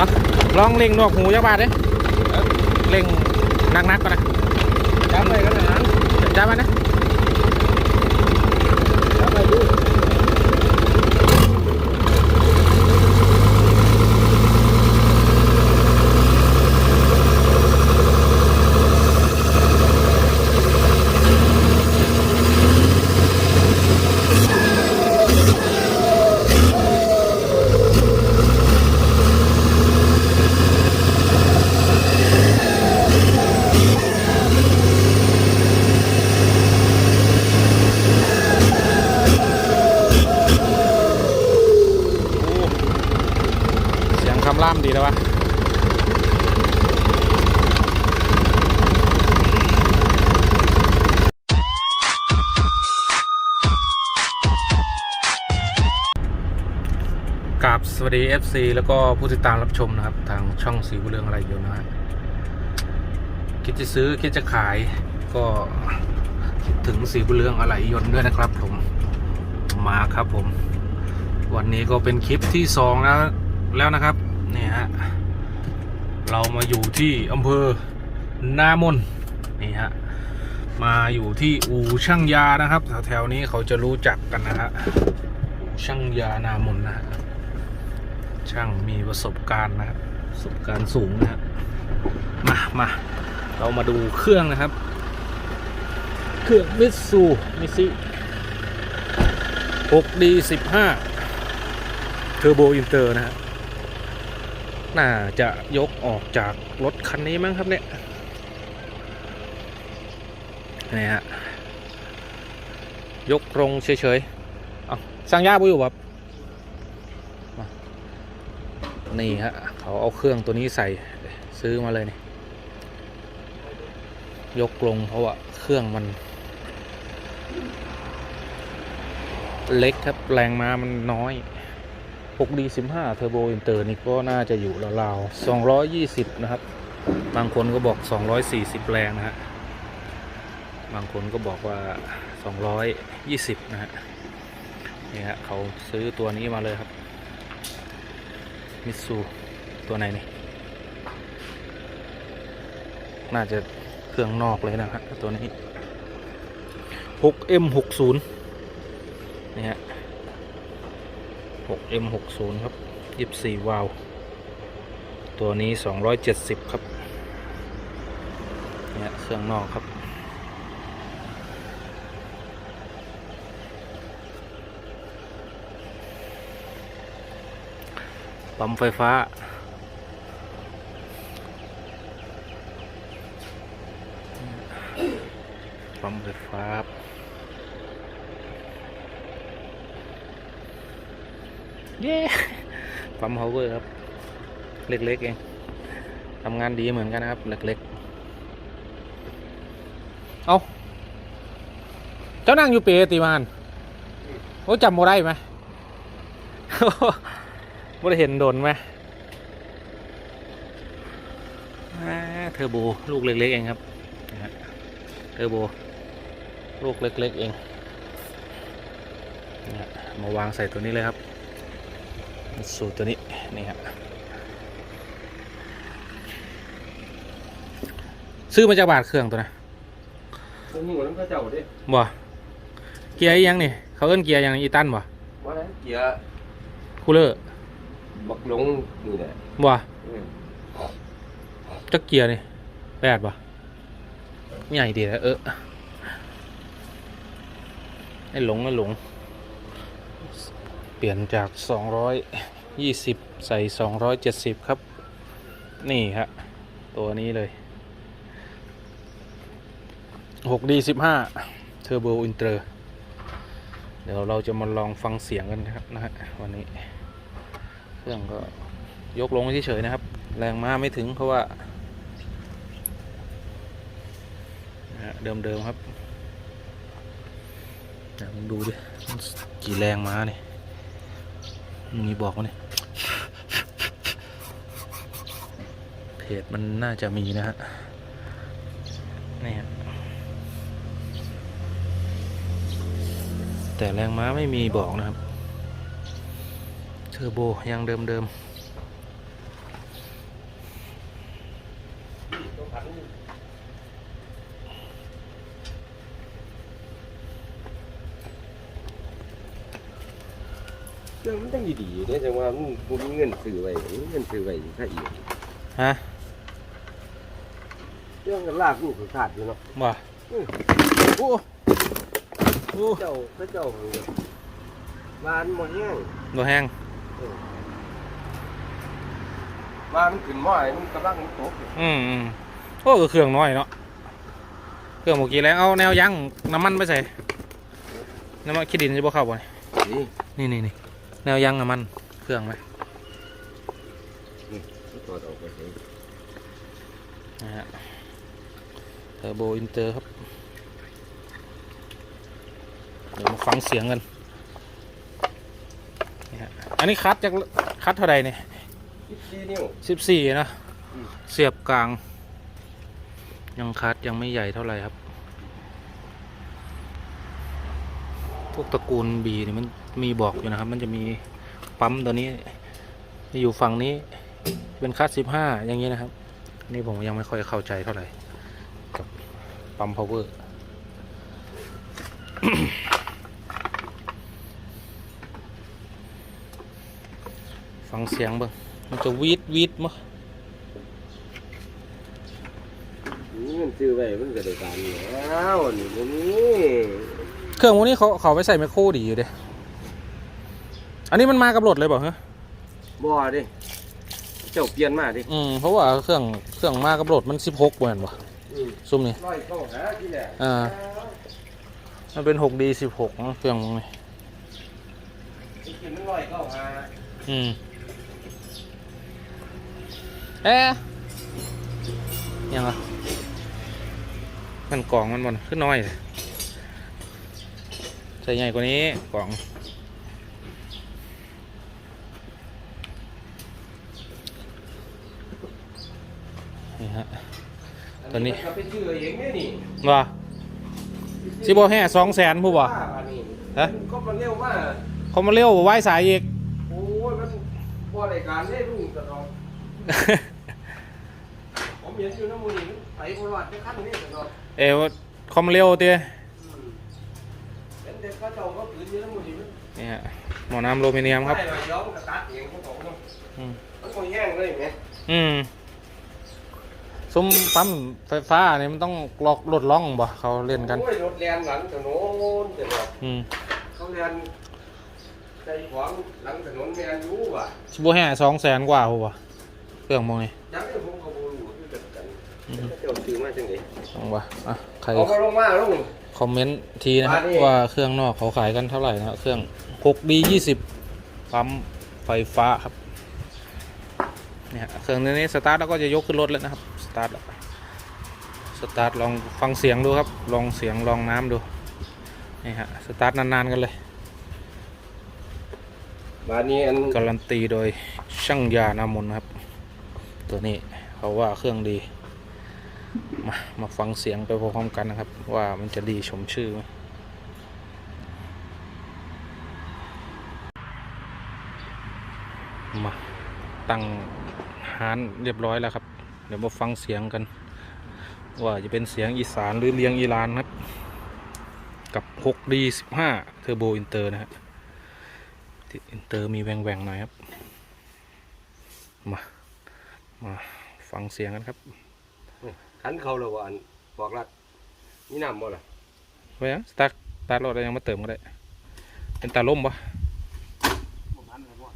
เอาลองเล็งหนวกหูจักบาทเด้เล็งนักๆก่อนนะจำไปกันนะจับมันนะ จำไปดู เสียงคำล่ามดีแล้ววะ กราบสวัสดี FC แล้วก็ผู้ติดตามรับชมนะครับ ทางช่องสีบุเรืองอะไรอยู่นะฮะคิดจะซื้อคิดจะขายก็คิดถึงสีบุเรืองอะไรยนต์ด้วยนะครับ ผมมาครับผม วันนี้ก็เป็นคลิปที่สองแล้วแล้วนะครับนี่ฮะเรามาอยู่ที่อำเภอ นามนนี่ฮะมาอยู่ที่อู่ช่างยานะครับแถวๆนี้เขาจะรู้จักกันนะฮะอู่ช่างยานามนนะฮะ ช่างมีประสบการณ์นะครับประสบการณ์สูงนะฮะมามาเรามาดูเครื่องนะครับ เครื่องมิตซูมิซิ 6D 15 เทอร์โบอินเตอร์นะฮะน่าจะยกออกจากรถคันนี้มั้งครับเนี่ยนี่ฮะยกลงเฉยๆเอาสร้างยาบุอยู่แบบมา นี่ฮะเขาเอาเครื่องตัวนี้ใส่ซื้อมาเลยนี่ยกลงเพราะว่าเครื่องมัน เล็กครับแรงม้ามันน้อย 6D 15 Turbo Inter นี่ก็น่าจะอยู่ราวๆ220 นะครับ บางคนก็บอก 240 แรงนะฮะ บางคนก็บอกว่า 220 นะฮะ นี่ฮะเขาซื้อตัวนี้มาเลยครับ มิสูตัวไหนนี่ น่าจะเครื่องนอกเลยนะฮะตัวนี้ 6M60 นี่ฮะ 6M60 ครับ 24 วาล์วตัวนี้ 270 ครับ เนี่ยเครื่องนอกครับ ปั๊มไฟฟ้า ปั๊มไฟฟ้าเย้ปั๊ม power ครับ เล็กๆเองทำงานดีเหมือนกันนะครับ เล็กๆ เอาเจ้านั่งอยู่เปรติมานโอ้จำโมได้ไหม ไม่ได้เห็นโดนไหมอ่าเทอร์โบลูกเล็กๆเองครับนะฮะเทอร์โบลูกเล็กๆเองนะฮะมาวางใส่ตัวนี้เลยครับ สูตรตัวนี้นี่ครับซื้อมาจากบาทเครื่องตัวนะผมหูน้ำข้าเจ้าดิบ่เกียร์อีหยังนี่เขาเอิ้นเกียร์หยังอีตันบ่ว่าแล้วเกียร์คูลเลอร์ บักหลงนี่แหละบ่อืมจักเกียร์นี่แปดบ่ใหญ่ดีแล้วเออไอ้หลงไอ้หลง เปลี่ยนจาก 220 ใส่ 270 ครับ นี่ฮะ ตัวนี้เลย 6D 15 Turbo Inter เดี๋ยวเราจะมาลองฟังเสียงกันนะครับนะฮะวันนี้ เครื่องก็ยกลงเฉยๆนะครับ แรงม้าไม่ถึงเพราะว่าเดิมๆครับเดี๋ยวมึงดูดิกี่แรงม้าเนี่ยมีบอกมาเนี่ยเพจมันน่าจะมีนะฮะนี่ฮะแต่แรงม้าไม่มีบอกนะครับ อร์โบยังเดิมเดิมเรื่องมันต้องดีๆเนี่ยจังว่ามึงมีเงินซื้อไว้เงินซื้อไว้ถ้าอีกฮะเรื่องกันลากลูกขาดอยู่เนาะบ้อโอ้โเจ้าพรเจ้าบ้านหมดแห้งหมดแห้ง บ้านมันขึ้นม้อยมันกำลังตกอยู่อืมอืมโอ้ก็เครื่องน้อยเนาะเครื่องเมื่อกี้แล้วเอาแนวยั้งน้ำมันไปใส่น้ำมันขี้ดินจะบ่เข้าบ่เนี่ยนี่นี่นี่นี่แนวยั้งน้ำมันเครื่องไหมตัวออกไปเลยนะฮะเทอร์โบอินเตอร์ครับเดี๋ยวมาฟังเสียงกันนี่ฮะ อันนี้คัดจากคัดเท่าไหร่เนี่ย14นิ้ว สิบสี่นะ อืม เสียบกลาง ยังคัดยังไม่ใหญ่เท่าไหร่ครับ พวกตระกูลบีนี่มันมีบอกอยู่นะครับ มันจะมีปั๊มตัวนี้จะอยู่ฝั่งนี้ เป็นคัดสิบห้าอย่างนี้นะครับ นี่ผมยังไม่ค่อยเข้าใจเท่าไหร่ กับปั๊มพาวเวอร์ ฟังเสียงเบ้างมันจะวีดวีดมั้งมีเงินซื้อไว้มันก็ได้การแล้วนี่บ่มีเครื่องพวกนี้เขาเขาไปใส่ไมโครดีอยู่เด้อันนี้มันมากับรถเลยเปล่าฮะบ่ดิเจ้าเปลี่ยนมาดิอืมเพราะว่าเครื่องเครื่องมากับรถมันสิบหกเหมือนวะอืมซุ่มนี่ร้อยเข้าหาที่แหละอ่ามันเป็นหกดีสิบหกเครื่องพวกนี้จริงๆมันร้อยเข้าหาอืม เอ๊ะยังไงมันกล่องมันมันขึ้นน้อยเลยใส่ใหญ่กว่านี้กล่องนี่ฮะตอนนี้ก็เป็นชื่อเองเนี่ยนี่ว่าสิบแห่สองแสนผู้บ่ว่าอันนี้ฮะก็มันเร็วมากเขามาเร็วไว้สายอีก โอ้ยมันบ่ได้การได้รุ่งตลอดผมเห็นอยู่น้ำมือนี่ไปบรอดไป ขั้นนี้ตลอดเอวเขามาเร็วเตี้ยเห็นเด็กเขาเจ้าก็ถืออยู่น้ำมือนี่มันนี่ฮะหมอน้ำโลมิเนียมครับได้ย้อมกระตัดเองของผมเนาะอืมมันก็แห้งเลยไหมอืมซุ้มปั๊มไฟฟ้าเนี่ยมันต้องลอกลดล่องบ่เขาเล่นกันโอ้ยรถแลนหลังถนนตลอดอืมเขาแลนใจขวางหลังถนนแมนอยู่ว่ะสิบแห่สองแสนกว่าผู้บ่เครื่องมองนี่ยังไม่ผมก็บ่รู้คือกันกัน อืม เจ้าซื้อมาจังได๋ลองว่าอะใครเอามาลงมาลงคอมเมนต์ทีนะครับ มาดิ ว่าเครื่องนอกเขาขายกันเท่าไหร่นะครับเครื่อง 6D 20ปั๊มไฟฟ้าครับเนี่ยเครื่องนี้สตาร์ทแล้วก็จะยกขึ้นรถแล้วนะครับสตาร์ทแล้วสตาร์ทลองฟังเสียงดูครับ ลองเสียงลองน้ำดูนี่ฮะสตาร์ทนานๆกันเลย บาดนี้อันการันตีโดยช่างยานามนครับ ตัวนี้เขาว่าเครื่องดี มามาฟังเสียงไปพร้อมๆกันนะครับ ว่ามันจะดีชมชื่อไหมมาตั้งฮานเรียบร้อยแล้วครับ เดี๋ยวมาฟังเสียงกัน ว่าจะเป็นเสียงอีสานหรือเลียงอีรานครับ กับ 6D 15 Turbo Inter นะฮะอินเตอร์มีแหวงแหวงๆหน่อยครับ มา มาฟังเสียงกันครับ ขันเขาแล้วว่อันบอกรักมีน้ำบ่ล่ะ ไว้ยังสตาร์ตาร์ทรถแล้วยังมาเติมก็ได้ เป็นตาล่มปะ บ่ทันแล้วบ่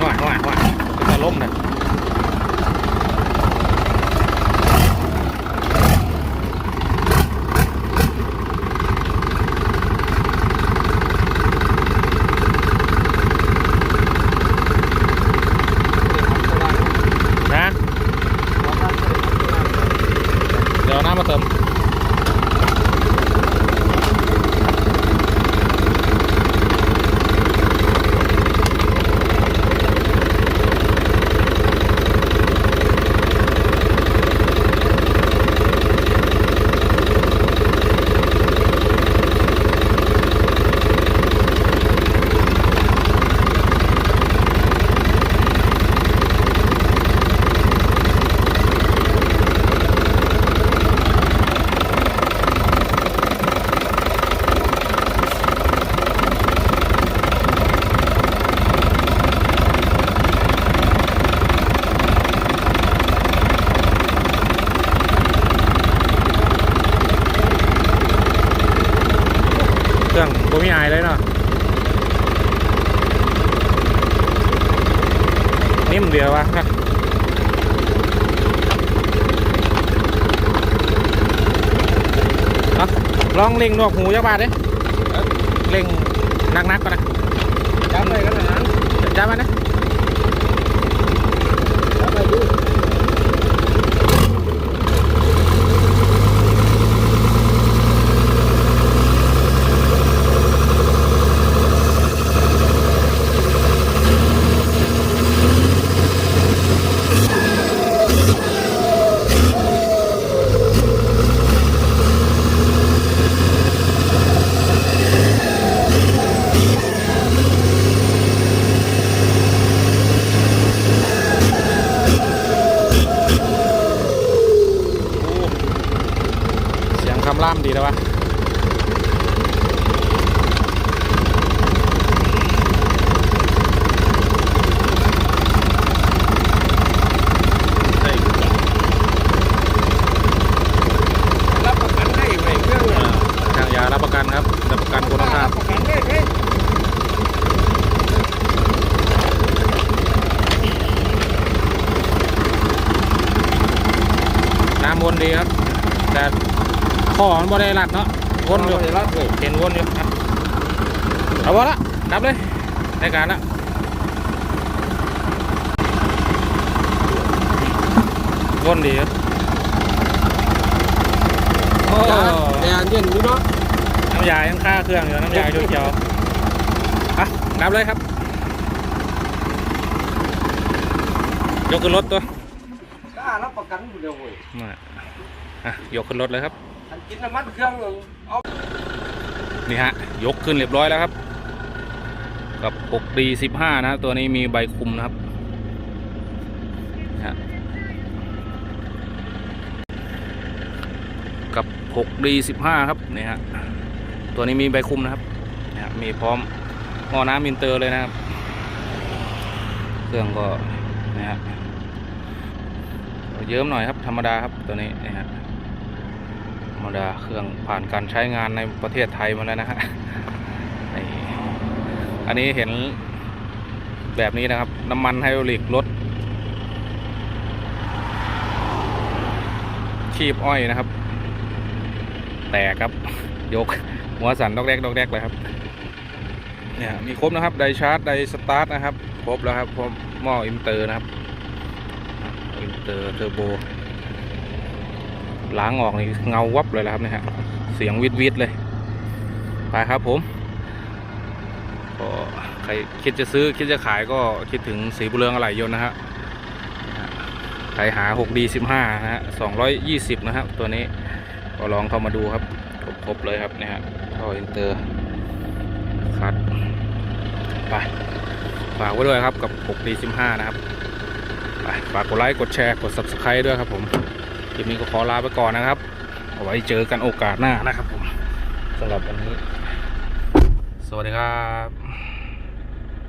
หวานหวานหวานเป็นตาล่มนะนะเดี๋ยวเอาน้ำมาเติม รื่องก็ไม่อายเลยเนาะนิ่มเดียววะเอาลองเล็งหนวกหูจักบาทดิเล็งนักๆก่อนนะจับไปกันนะจับมันนะจับไปดู ล่ามดีแล้ววะรับประกันได้ไหมเครื่องอะทางยารับประกันครับรับประกันคุณภาพประกันได้ไหมน้ำวนดีครับ แต่ ข้อมันบ่ได้รัดเนาะวนอยู่รับเลยเห็นวนอยู่ครับเอาวะละดับเลยในการละวนดีครับโอ้แต่อันเย็นนี่เนาะน้ำยายังค่าเครื่องอยู่น้ำยาเขียวๆอะดับเลยครับ ยกขึ้นรถตัวกล้ารับประกันเดียวเว้ยมาอะยกขึ้นรถเลยครับอัน กินน้ำมันเครื่องเอานี่ฮะ ยกขึ้นเรียบร้อยแล้วครับ กับ 6D 15 นะครับ ตัวนี้มีใบคุมนะครับฮะกับ 6D 15 ครับนี่ฮะ ตัวนี้มีใบคุมนะครับนะฮะมีพร้อมหม้อน้ำอินเตอร์เลยนะครับ เครื่องก็นะฮะเยิ้มหน่อยครับธรรมดาครับตัวนี้นะฮะ รมดาเครื่องผ่านการใช้งานในประเทศไทยมาแล้วนะฮะอันนี้เห็นแบบนี้นะครับ น้ำมันไฮดรอลิกรถชีพอ้อยนะครับ แตกครับ ยก หัวสันดอกแรกดอกแรกเลยครับ เนี่ยมีครบนะครับ ไดชาร์จไดสตาร์ทนะครับ ครบแล้วครับพร้อมหม้ออินเตอร์นะครับ อินเตอร์เทอร์โบ ล้างออกนี่เงาวับเลยนะครับเนี่ยฮะเสียงวิดวิดเลยไปครับผมก็ใครคิดจะซื้อคิดจะขายก็คิดถึงสีบุเรืองอะไหล่ยนต์นะฮะใครหา 6D 15 นะฮะ220 นะครับ ตัวนี้ก็ลองเข้ามาดูครับครบเลยครับเนี่ยฮะท่ออินเตอร์คัดไปฝากไว้ด้วยครับกับ 6D 15 นะครับไปฝากกดไลค์กดแชร์กด Subscribe ด้วยครับผม ลิปนี้ก็ขอลาไปก่อนนะครับ เอาไว้เจอกันโอกาสหน้านะครับผมสำหรับวันนี้ สวัสดีครับ